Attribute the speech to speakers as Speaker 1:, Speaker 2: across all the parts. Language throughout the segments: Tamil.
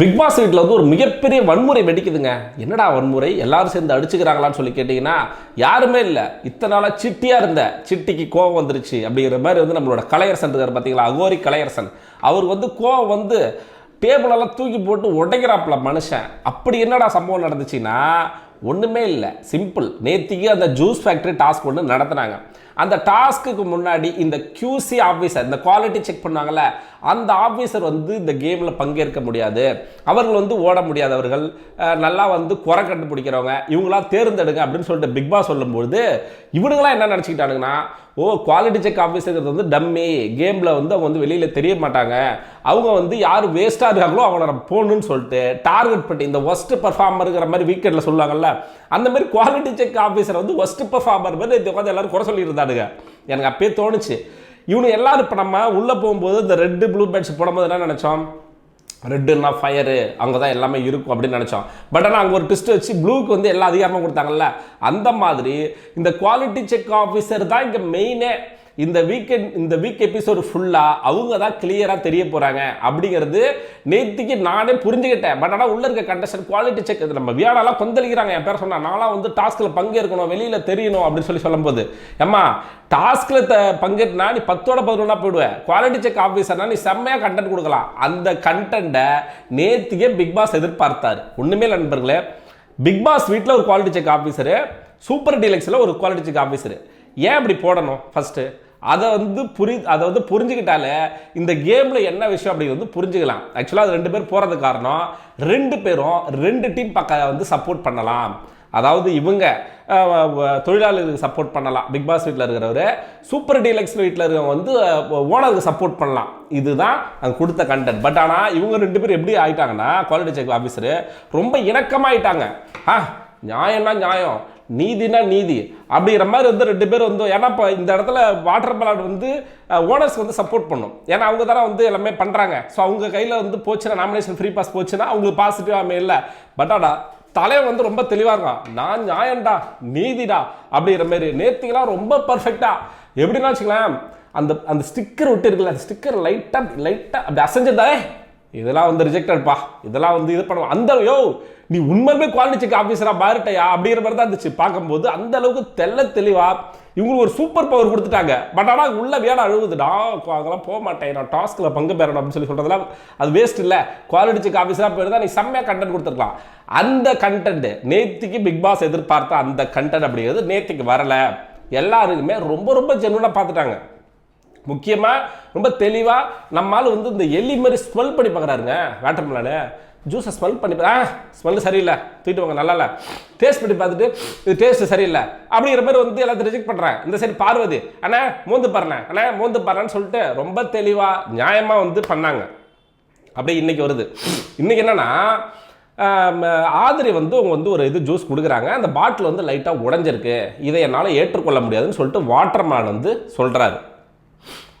Speaker 1: பிக் பாஸ் வீட்டில் வந்து ஒரு மிகப்பெரிய வன்முறை வெடிக்குதுங்க. என்னடா வன்முறை? எல்லாரும் சேர்ந்து அடிச்சுக்கிறாங்களான்னு சொல்லி கேட்டிங்கன்னா யாருமே இல்லை. இத்தனை நாளாக சிட்டியாக இருந்த சிட்டிக்கு கோவம் வந்துருச்சு அப்படிங்கிற மாதிரி வந்து நம்மளோட கலையரசன் இருக்கார் பார்த்தீங்களா அகோரி கலையரசன். அவர் வந்து கோவம் வந்து டேபிளெல்லாம் தூக்கி போட்டு உடைக்கிறாப்புல மனுஷன். அப்படி என்னடா சம்பவம் நடந்துச்சுன்னா ஒன்றுமே இல்லை. சிம்பிள் நேற்றுக்கு அந்த ஜூஸ் ஃபேக்ட்ரி டாஸ்க் ஒன்று நடத்துனாங்க. அந்த டாஸ்க்குக்கு முன்னாடி இந்த கியூசி ஆஃபீஸர் இந்த குவாலிட்டி செக் பண்ணாங்கல்ல அந்த ஆஃபீஸர் வந்து இந்த கேமில் பங்கேற்க முடியாது. அவர்கள் வந்து ஓட முடியாதவர்கள் நல்லா வந்து குறை கண்டுபிடிக்கிறவங்க. இவங்களாம் தேர்ந்தெடுங்க அப்படின்னு சொல்லிட்டு பிக் பாஸ் சொல்லும்போது இவனுங்களாம் என்ன நினச்சிக்கிட்டானுங்கன்னா ஓ குவாலிட்டி செக் ஆஃபீஸருங்கிறது வந்து டம்மி கேமில் வந்து அவங்க வந்து வெளியில் தெரிய மாட்டாங்க. அவங்க வந்து யார் வேஸ்ட்டாக இருக்காங்களோ அவங்கள நம்ம சொல்லிட்டு டார்கெட் பண்ணி இந்த ஒஸ்ட் பர்ஃபார்மருங்கிற மாதிரி வீக்கெண்டில் சொல்லுவாங்கல்ல அந்த மாதிரி குவாலிட்டி செக் ஆஃபீஸர் வந்து ஒஸ்ட் பர்ஃபார்மர் மாதிரி இந்த உட்காந்து எல்லாரும் குறை சொல்லியிருந்தானுங்க. எனக்கு அப்பயே தோணுச்சு. இவனு எல்லாரும் இப்போ நம்ம உள்ளே போகும்போது இந்த ரெட்டு ப்ளூ பேட்ஸ் போடும்போது என்ன நினச்சோம்? ரெட்டுன்னா ஃபயரு அங்கே தான் எல்லாமே இருக்கும் அப்படின்னு நினச்சோம். பட் ஆனால் அங்கே ஒரு ட்விஸ்ட் வச்சு ப்ளூக்கு வந்து எல்லா அதிகாரமும் கொடுத்தாங்கல்ல. அந்த மாதிரி இந்த குவாலிட்டி செக் ஆஃபீஸர் தான் இங்கே மெயினே இந்த வீக்கெண்ட் இந்த வீக் எபிசோடு ஃபுல்லாக அவங்க தான் கிளியராக தெரிய போகிறாங்க அப்படிங்கிறது நேத்திக்கு நானே புரிஞ்சுக்கிட்டேன். பட் ஆனால் உள்ள இருக்க கண்டஸ்டன் குவாலிட்டி செக் நம்ம வியாடாலாம் கொந்தளிக்கிறாங்க. என் பேர் சொன்னால் நான்லாம் வந்து டாஸ்கில் பங்கேற்கணும் வெளியில் தெரியணும் அப்படின்னு சொல்லி சொல்லும்போது ஏம்மா டாஸ்கில் த பங்கேற்றினா நீ பத்தோட பதினொன்றா போயிடுவேன் குவாலிட்டி செக் ஆஃபீஸர்னா நீ செம்மையாக கண்டென்ட் கொடுக்கலாம். அந்த கண்டென்ட்டை நேற்றுக்கே பிக் பாஸ் எதிர்பார்த்தார். ஒன்றுமே இல்லை நண்பர்களே. பிக் பாஸ் வீட்டில் ஒரு குவாலிட்டி செக் ஆஃபீஸரு சூப்பர் டீலக்ஸில் ஒரு குவாலிட்டி செக் ஆஃபீஸரு ஏன் இப்படி போடணும் ஃபஸ்ட்டு அதை வந்து புரி அதை வந்து புரிஞ்சுக்கிட்டாலே இந்த கேமில் என்ன விஷயம் அப்படிங்கிறது வந்து புரிஞ்சுக்கலாம். ஆக்சுவலாக அது ரெண்டு பேர் போகிறது காரணம் ரெண்டு பேரும் ரெண்டு டீம் பக்கம் வந்து சப்போர்ட் பண்ணலாம். அதாவது இவங்க தொழிலாளர்களுக்கு சப்போர்ட் பண்ணலாம். பிக் பாஸ் வீட்டில் இருக்கிறவர் சூப்பர் டீலக்ஸ் வீட்டில் இருக்கிறவங்க வந்து ஓனருக்கு சப்போர்ட் பண்ணலாம். இதுதான் அங்கே கொடுத்த கண்டென்ட் பட் ஆனால் இவங்க ரெண்டு பேரும் எப்படி ஆகிட்டாங்கன்னா குவாலிட்டி செக் ஆஃபீஸரு ரொம்ப இணக்கமாயிட்டாங்க. ஆ நியாயம்னா நியாயம். நீதினா நீதி. அப்படிங்கிற மாதிரி வந்து ரெண்டு பேர் வந்து ஏன்னா இப்போ இந்த இடத்துல வாட்டர் பலாட் வந்து ஓனர்ஸ் வந்து சப்போர்ட் பண்ணும். ஏன்னா அவங்க தானே வந்து எல்லாமே பண்ணுறாங்க ஸோ அவங்க கையில் வந்து போச்சுன்னா நாமினேஷன் ஃப்ரீ பாஸ் போச்சுன்னா அவங்களுக்கு பாசிட்டிவாக இல்லை பட் ஆனால் தலைவன் வந்து ரொம்ப தெளிவாக இருக்கான். நான் நியாயம்டா நீதிடா அப்படிங்கிற மாதிரி. நேர்த்திகளாக ரொம்ப பர்ஃபெக்டாக எப்படின்னா வச்சுக்கலாம் அந்த அந்த ஸ்டிக்கர் விட்டு இருக்குல்ல அந்த ஸ்டிக்கர் லைட்டாக லைட்டாக அப்படி அசைஞ்சதா இதெல்லாம் வந்து ரிஜெக்டட்பா இதெல்லாம் வந்து இது பண்ணுவோம் அந்த யோ நீ உண்மையுமே குவாலிட்டி செக் ஆஃபீஸராக பாருட்டையா அப்படிங்கிற மாதிரி தான் இருந்துச்சு. பார்க்கும்போது அந்த அளவுக்கு தெள்ள தெளிவாக இவங்களுக்கு ஒரு சூப்பர் பவர் கொடுத்துட்டாங்க. பட் ஆனால் உள்ள வேலை அழுகுதுடா அதெல்லாம் போக மாட்டேன். நான் டாஸ்கில் பங்கு பெறணும் அப்படின்னு சொல்லி சொல்கிறதுலாம் அது வேஸ்ட் இல்லை. குவாலிட்டி செக் ஆஃபீஸராக போயிருந்தா நீ செம்மையாக கண்டென்ட் கொடுத்துருக்கலாம். அந்த கண்டென்ட் நேத்திக்கு பிக் பாஸ் எதிர்பார்த்த அந்த கண்டென்ட் அப்படிங்கிறது நேத்திக்கு வரலை. எல்லாருக்குமே ரொம்ப ரொம்ப ஜென்வனாக பார்த்துட்டாங்க. முக்கியமாக ரொம்ப தெளிவாக நம்மால் வந்து இந்த எலி மாதிரி ஸ்மெல் பண்ணி பார்க்குறாருங்க. Water melon. ஜூஸை ஸ்மெல் பண்ணி பா- ஆ ஸ்மெல் சரியில்லை. தூக்கிட்டு வாங்க நல்லா இல்லை. டேஸ்ட் பண்ணி பார்த்துட்டு இது டேஸ்ட் சரியில்லை. அப்படிங்கிற மாதிரி வந்து எல்லாத்தையும் ரிஜெக்ட் பண்ணுறேன் இந்த சைடு பார்வதி. அண்ணா மோந்து பாருண்ணே. அண்ணா மோந்து பாருன்னு சொல்லிட்டு ரொம்ப தெளிவாக நியாயமாக வந்து பண்ணாங்க. அப்படியே இன்னைக்கு வருது. இன்னைக்கு என்னன்னா ஆதிரி வந்து அவங்க வந்து ஒரு இது ஜூஸ் கொடுக்குறாங்க. அந்த பாட்டில் வந்து லைட்டாக உடஞ்சிருக்கு. இதை என்னால் ஏற்றுக்கொள்ள முடியாதுன்னு சொல்லிட்டு வாட்டர்மேன் வந்து சொல்கிறாரு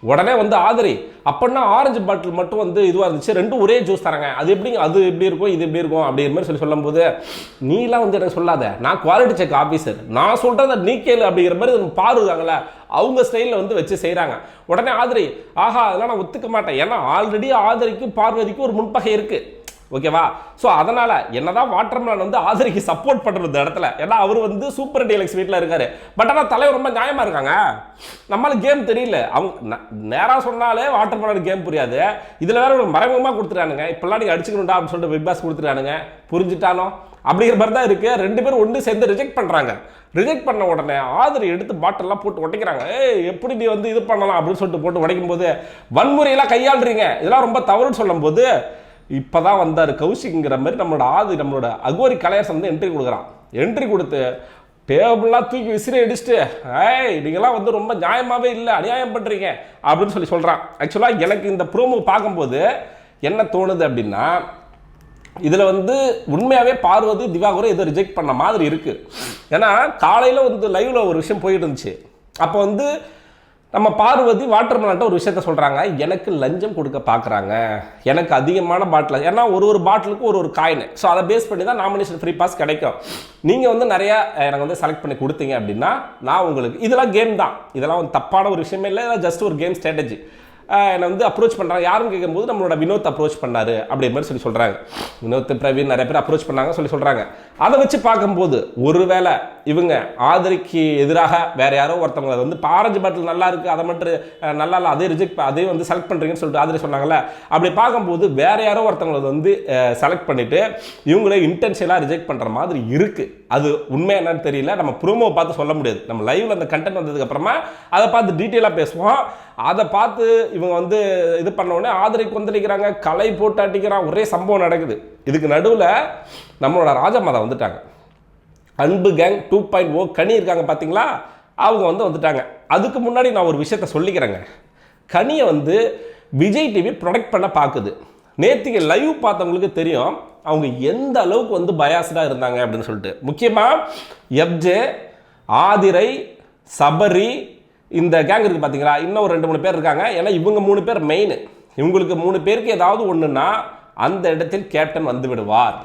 Speaker 1: உடனே வந்து ஆதரி அப்படின்னா ஆரஞ்சு பாட்டில் மட்டும் வந்து இதுவாக இருந்துச்சு ரெண்டும் ஒரே ஜூஸ் தராங்க அது எப்படிங்க அது எப்படி இருக்கும் இது எப்படி இருக்கும் அப்படிங்கிற மாதிரி சொல்லி சொல்லும்போது நீலாம் வந்து எனக்கு சொல்லாத. நான் குவாலிட்டி செக் ஆஃபீஸர் நான் சொல்கிறத நீ கேளு அப்படிங்கிற மாதிரி நம்ம பாருக்காங்களே அவங்க ஸ்டைலில் வந்து வச்சு செய்கிறாங்க உடனே ஆதரி ஆஹா அதெல்லாம் நான் ஒத்துக்க மாட்டேன். ஏன்னா ஆல்ரெடி ஆதரிக்கும் பார்வதிக்கும் ஒரு முன்பகை இருக்குது ஓகேவா? ஸோ அதனால் என்னதான் வாட்டர்மேன் வந்து ஆதரிக்கு சப்போர்ட் பண்ணுறது இந்த இடத்துல. ஏன்னா அவர் வந்து சூப்பர் டீலக்ஸ் வீட்டில் இருக்காரு. பட் ஆனால் தலைவர் ரொம்ப நியாயமாக இருக்காங்க. நம்மளுக்கு கேம் தெரியல. அவங்க நேராக சொன்னாலே வாட்டர்மேனோட கேம் புரியாது. இதில் வேற ஒரு மறைமுகமாக கொடுத்துட்டானுங்க. இப்பெல்லாம் நீங்கள் அடிச்சுக்கணும்டா அப்படின்னு சொல்லிட்டு பிக் பாஸ் கொடுத்துட்டானுங்க. புரிஞ்சுட்டாலும் அப்படிங்கிற மாதிரி தான் இருக்குது ரெண்டு பேரும் ஒன்று சேர்ந்து ரிஜெக்ட் பண்ணுறாங்க ரிஜெக்ட் பண்ண உடனே ஆதரி எடுத்து பாட்டிலெலாம் போட்டு உடைக்கிறாங்க. ஏ எப்படி நீ வந்து இது பண்ணலாம் அப்படின்னு சொல்லிட்டு போட்டு உடைக்கும் போது வன்முறையெல்லாம் கையாளுறீங்க. இதெல்லாம் ரொம்ப தவறுன்னு சொல்லும்போது இப்போ தான் வந்தார் கௌஷிக்ங்கிற மாதிரி நம்மளோட ஆதி நம்மளோட அகோரி கலையரசன் வந்து என்ட்ரி கொடுக்குறான். என்ட்ரி கொடுத்து டேபிள்லாம் தூக்கி விசிறி அடிச்சுட்டு ஏய் நீங்களாம் வந்து ரொம்ப நியாயமாகவே இல்லை அநியாயம் பண்ணுறீங்க அப்படின்னு சொல்லி சொல்கிறான் ஆக்சுவலாக எனக்கு இந்த ப்ரோமோ பார்க்கும்போது என்ன தோணுது அப்படின்னா இதில் வந்து உண்மையாகவே பார்வதி திவாகரும் இதை ரிஜெக்ட் பண்ண மாதிரி இருக்குது ஏன்னா காலையில் வந்து லைவில் ஒரு விஷயம் போயிட்டு இருந்துச்சு. அப்போ வந்து நம்ம பார்வதி வாட்டர்மேன்ட்ட ஒரு விஷயத்த சொல்கிறாங்க எனக்கு லஞ்சம் கொடுக்க பார்க்குறாங்க எனக்கு அதிகமான பாட்டில் ஏன்னா ஒரு ஒரு பாட்டிலுக்கும் ஒரு ஒரு காயின் ஸோ அதை பேஸ் பண்ணி தான் நாமினேஷன் ஃப்ரீ பாஸ் கிடைக்கும். நீங்கள் வந்து நிறையா எனக்கு வந்து செலக்ட் பண்ணி கொடுத்தீங்க அப்படின்னா நான் உங்களுக்கு இதெல்லாம் கேம் தான். இதெல்லாம் வந்து தப்பான ஒரு விஷயமே இல்லை. இதெல்லாம் ஜஸ்ட் ஒரு கேம் ஸ்ட்ராட்டஜி என்னை வந்து அப்ரோச் பண்ணுறாங்க யாருன்னு கேட்கும்போது நம்மளோட வினோத் அப்ரோச் பண்ணாரு அப்படி மாதிரி சொல்லி சொல்கிறாங்க வினோத் பிரவீன் நிறைய பேர் அப்ரோச் பண்ணாங்க சொல்லி சொல்கிறாங்க அதை வச்சு பார்க்கும்போது ஒருவேளை இவங்க ஆதரிக்கு எதிராக வேறு யாரோ ஒருத்தவங்க வந்து ஆரஞ்சு பாட்டில் நல்லா இருக்குது அதை மட்டும் நல்லா இல்லை அதே ரிஜெக்ட் அதே வந்து செலக்ட் பண்ணுறீங்கன்னு சொல்லிட்டு ஆதரி சொன்னாங்கல்ல. அப்படி பார்க்கும்போது வேறு யாரோ ஒருத்தவங்களை வந்து செலக்ட் பண்ணிவிட்டு இவங்களே இன்டென்ஷியலாக ரிஜெக்ட் பண்ணுற மாதிரி இருக்குது அது உண்மை என்னன்னு தெரியல. நம்ம ப்ரோமோ பார்த்து சொல்ல முடியாது. நம்ம லைவில் அந்த கண்டென்ட் வந்ததுக்கப்புறமா அதை பார்த்து டீட்டெயிலாக பேசுவோம். அதை பார்த்து இவங்க வந்து இது பண்ண உடனே ஆதரை கொந்தளிக்கிறாங்க கலை போட்டு அடிக்கிறான் ஒரே சம்பவம் நடக்குது. இதுக்கு நடுவில் நம்மளோட ராஜமாதா வந்துட்டாங்க. அன்பு கேங் டூ பாயிண்ட் ஓ கனி இருக்காங்க பார்த்தீங்களா அவங்க வந்து வந்துட்டாங்க. அதுக்கு முன்னாடி நான் ஒரு விஷயத்த சொல்லிக்கிறேங்க. கனியை வந்து விஜய் டிவி ப்ரொடெக்ட் பண்ண பார்க்குது நேற்றுக்கு லைவ் பார்த்தவங்களுக்கு தெரியும் அவங்க எந்த அளவுக்கு வந்து பயாஸ்டாக இருந்தாங்க அப்படின்னு சொல்லிட்டு. முக்கியமாக எப்ஜே ஆதிரை சபரி இந்த கேங் இருக்குது பார்த்தீங்களா இன்னும் ஒரு ரெண்டு மூணு பேர் இருக்காங்க. ஏன்னா இவங்க மூணு பேர் மெயின் இவங்களுக்கு மூணு பேருக்கு ஏதாவது ஒன்றுன்னா அந்த இடத்தில் கேப்டன் வந்து விடுவார்.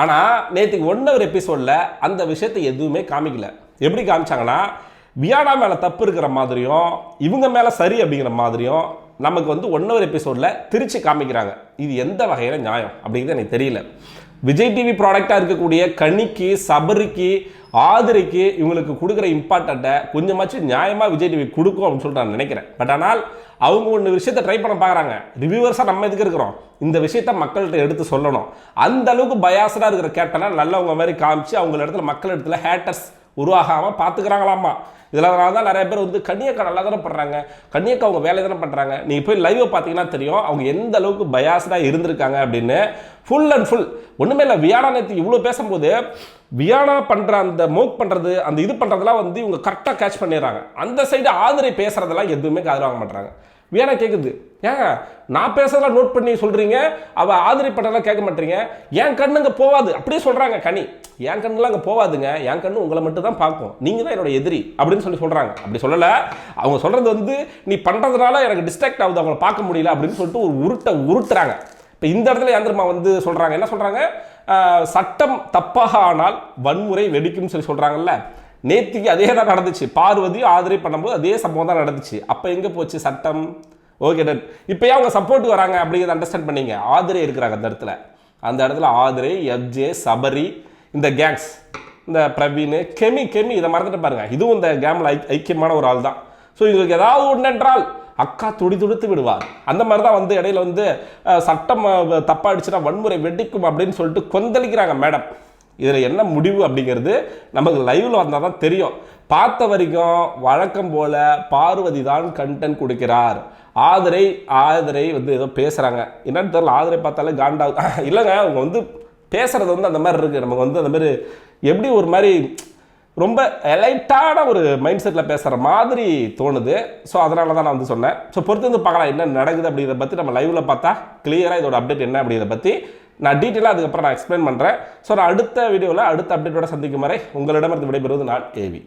Speaker 1: ஆனால் நேற்றுக்கு ஒன் ஹவர் எபிசோடில் அந்த விஷயத்தை எதுவுமே காமிக்கல. எப்படி காமிச்சாங்கன்னா வியானா மேலே தப்பு இருக்கிற மாதிரியும் இவங்க மேலே சரி அப்படிங்கிற மாதிரியும் நமக்கு வந்து ஒன் ஹவர் எபிசோடில் திருச்சி காமிக்கிறாங்க. இது எந்த வகையில் நியாயம் அப்படிங்கிறது எனக்கு தெரியல. விஜய் டிவி ப்ராடக்டாக இருக்கக்கூடிய கனிக்கு சபரிக்கு ஆதிரிக்கு இவங்களுக்கு கொடுக்குற இம்பார்ட்டண்ட்டை கொஞ்சமாச்சும் நியாயமாக விஜய் டிவி கொடுக்கும் அப்படின்னு சொல்லிட்டு நான் நினைக்கிறேன். பட் ஆனால் அவங்க ஒன்று விஷயத்தை ட்ரை பண்ண பார்க்குறாங்க. ரிவ்யூவர்ஸாக நம்ம எதுக்கு இருக்கிறோம்? இந்த விஷயத்த மக்கள்கிட்ட எடுத்து சொல்லணும். அந்த அளவுக்கு பயாசடாக இருக்கிற கேப்டனாக நல்லவங்க மாதிரி காமிச்சு அவங்க இடத்துல மக்கள் இடத்துல ஹேட்டர்ஸ் உருவாகாமல் பார்த்துக்கிறாங்களாமா இதெல்லாம் தான் நிறைய பேர் வந்து கன்னியக்கா நல்லா தானே பண்ணுறாங்க கன்னியக்கா அவங்க வேலை தானே பண்ணுறாங்க நீங்கள் போய் லைவை பார்த்தீங்கன்னா தெரியும் அவங்க எந்த அளவுக்கு பயாஸ்டாக இருந்திருக்காங்க அப்படின்னு ஃபுல் அண்ட் ஃபுல் ஒன்றுமே இல்லை வியானா நேற்று இவ்வளோ பேசும்போது வியானா பண்ணுற அந்த மோக் பண்ணுறது அந்த இது பண்ணுறதெல்லாம் வந்து இவங்க கரெக்டாக கேட்ச் பண்ணிடுறாங்க. அந்த சைடு ஆதரை பேசுகிறதெல்லாம் எதுவுமே காதல் வாங்க மாட்டுறாங்க வேணா கேட்குது ஏங்க நான் பேசுறதெல்லாம் நோட் பண்ணி சொல்கிறீங்க அவள் ஆதரி கேட்க மாட்டீங்க. என் கண்ணுங்க போவாது. அப்படியே சொல்கிறாங்க கனி. என் கண்ணுலாம் அங்கே போவாதுங்க. என் கண்ணு உங்களை மட்டும் தான் பார்க்கும். நீங்கள் தான் என்னோட எதிரி அப்படின்னு சொல்லி சொல்கிறாங்க அப்படி சொல்லலை. அவங்க சொல்கிறது வந்து நீ பண்ணுறதுனால எனக்கு டிஸ்ட்ராக்ட் ஆகுது. அவங்கள பார்க்க முடியல. அப்படின்னு சொல்லிட்டு ஒரு உருட்டை உருட்டுறாங்க. இப்போ இந்த இடத்துல ஏந்திரமா வந்து சொல்கிறாங்க என்ன சொல்கிறாங்க சட்டம் தப்பாக ஆனால் வன்முறை வெடிக்கும்னு சொல்லி சொல்கிறாங்கல்ல நேத்திக்கு அதே தான் நடந்துச்சு. பார்வதியும் ஆதரவு பண்ணும்போது அதே சம்பவம் தான் நடந்துச்சு. அப்போ எங்கே போச்சு சட்டம்? ஓகே டட் இப்போ ஏன் அவங்க சப்போர்ட் வராங்க அப்படிங்கிறத அண்டர்ஸ்டாண்ட் பண்ணீங்க. ஆதரே இருக்கிறாங்க அந்த இடத்துல. அந்த இடத்துல ஆதரே எஃப்ஜே சபரி இந்த கேங்ஸ் இந்த பிரவீன் கெமி கெமி இதை மறந்துட்டு பாருங்க. இதுவும் இந்த கேமில் ஐ ஐக்கியமான ஒரு ஆள் தான் ஸோ இவங்களுக்கு ஏதாவது ஒன்றென்றால் அக்கா துடி துடித்து விடுவார். அந்த மாதிரி தான் வந்து இடையில வந்து சட்டம் தப்பாடிச்சுன்னா வன்முறை வெடிக்கும் அப்படின்னு சொல்லிட்டு கொந்தளிக்கிறாங்க மேடம். இதில் என்ன முடிவு அப்படிங்கிறது நமக்கு லைவில் வந்தால் தான் தெரியும். பார்த்த வரைக்கும் வழக்கம் போல பார்வதி தான் கண்டென்ட் கொடுக்கிறார். ஆதரை ஆதரை வந்து ஏதோ பேசுகிறாங்க என்னன்னு தெரியல ஆதரை பார்த்தாலே காண்டா இல்லைங்க அவங்க வந்து பேசுகிறது வந்து அந்த மாதிரி இருக்குது நமக்கு வந்து அந்த மாதிரி எப்படி ஒரு மாதிரி ரொம்ப எலைட்டான ஒரு மைண்ட் செட்டில் பேசுகிற மாதிரி தோணுது. ஸோ அதனால தான் நான் வந்து சொன்னேன். ஸோ பொறுத்து வந்து பார்க்கலாம் என்ன நடக்குது அப்படிங்கிறத பற்றி நம்ம லைவில் பார்த்தா கிளியராக இதோட அப்டேட் என்ன அப்படிங்கிறத பற்றி நான் டீட்டெயிலாக அதுக்கப்புறம் நான் எக்ஸ்பிளைன் பண்ணுறேன் ஸோ நான் அடுத்த வீடியோவில் அடுத்த அப்டேட்டோட சந்திக்கும் வரை உங்களிடமிருந்து விடைபெறுவது நான் ஏவி